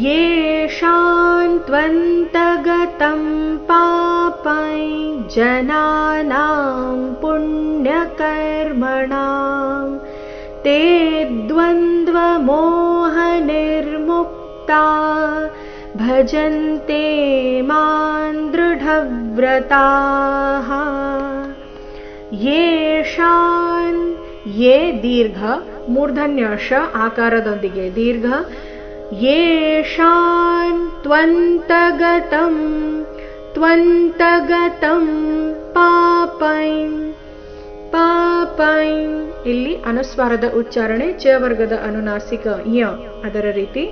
येषां त्वन्तगतं पापै जनानां पुण्यकर्मणां ते द्वन्द्वमोहनिर्मुक्ता भजन्ते मां दृढव्रताः। येषान् ये दीर्घ मूर्धन्यश आकारदೊಂದಿಗೆ दीर्घ येषान् त्वन्तगतं त्वन्तगतं पापैं ಪಾಪೈಂ ಇಲ್ಲಿ ಅನುಸ್ವಾರದ ಉಚ್ಚಾರಣೆ ಚ ವರ್ಗದ ಅನುನಾಸಿಕ ಯ ಅದರ ರೀತಿ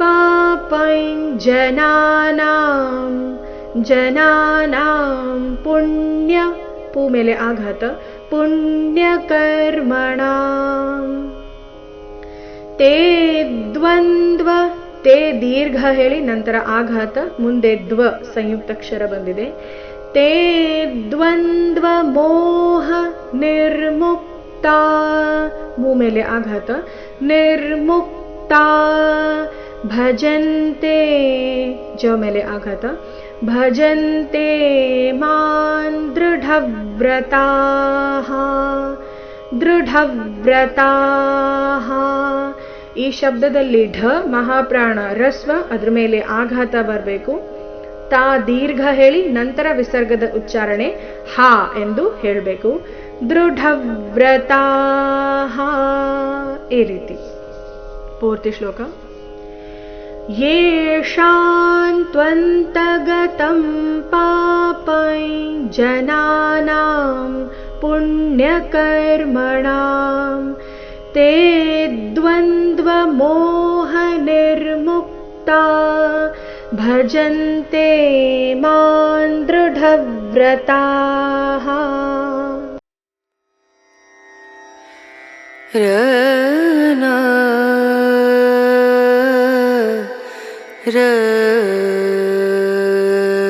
ಪಾಪೈಂ ಜನಾನಾಂ ಜನಾನಾಂ ಪುಣ್ಯ ಪೂ ಮೇಲೆ ಆಘಾತ ಪುಣ್ಯಕರ್ಮಣಾಂ ತೇ ದ್ವಂದ್ವ ತೇ ದೀರ್ಘ ಹೇಳಿ, ನಂತರ ಆಘಾತ, ಮುಂದೆ ದ್ವ ಸಂಯುಕ್ತಕ್ಷರ ಬಂದಿದೆ. ತೇ ದ್ವಂದ್ವ ಮೋಹ ನಿರ್ಮುಕ್ತ. ಮೂ ಮೇಲೆ ಆಘಾತ. ನಿರ್ಮುಕ್ತ. ಭಜಂತೆ. ಜ ಮೇಲೆ ಆಘಾತ. ಭಜಂತೆ ಮಾನ್ ದೃಢವ್ರತಾ. ದೃಢವ್ರತಾ. ಈ ಶಬ್ದದಲ್ಲಿ ಢ ಮಹಾಪ್ರಾಣ ರಸ್ವ ಅದ್ರ ಮೇಲೆ ಆಘಾತ ಬರಬೇಕು ತಾ ದೀರ್ಘ ಹೇಳಿ ನಂತರ ವಿಸರ್ಗದ ಉಚ್ಚಾರಣೆ ಹಾ ಎಂದು ಹೇಳಬೇಕು ದೃಢವ್ರತಾಹ ಈ ರೀತಿ ಪೂರ್ತಿ ಶ್ಲೋಕ येषां त्वन्तगतं पापै जनानां पुण्यकर्मणां ते द्वन्द्वमोहनिर्मुक्ता भजन्ते मां दृढव्रताः। र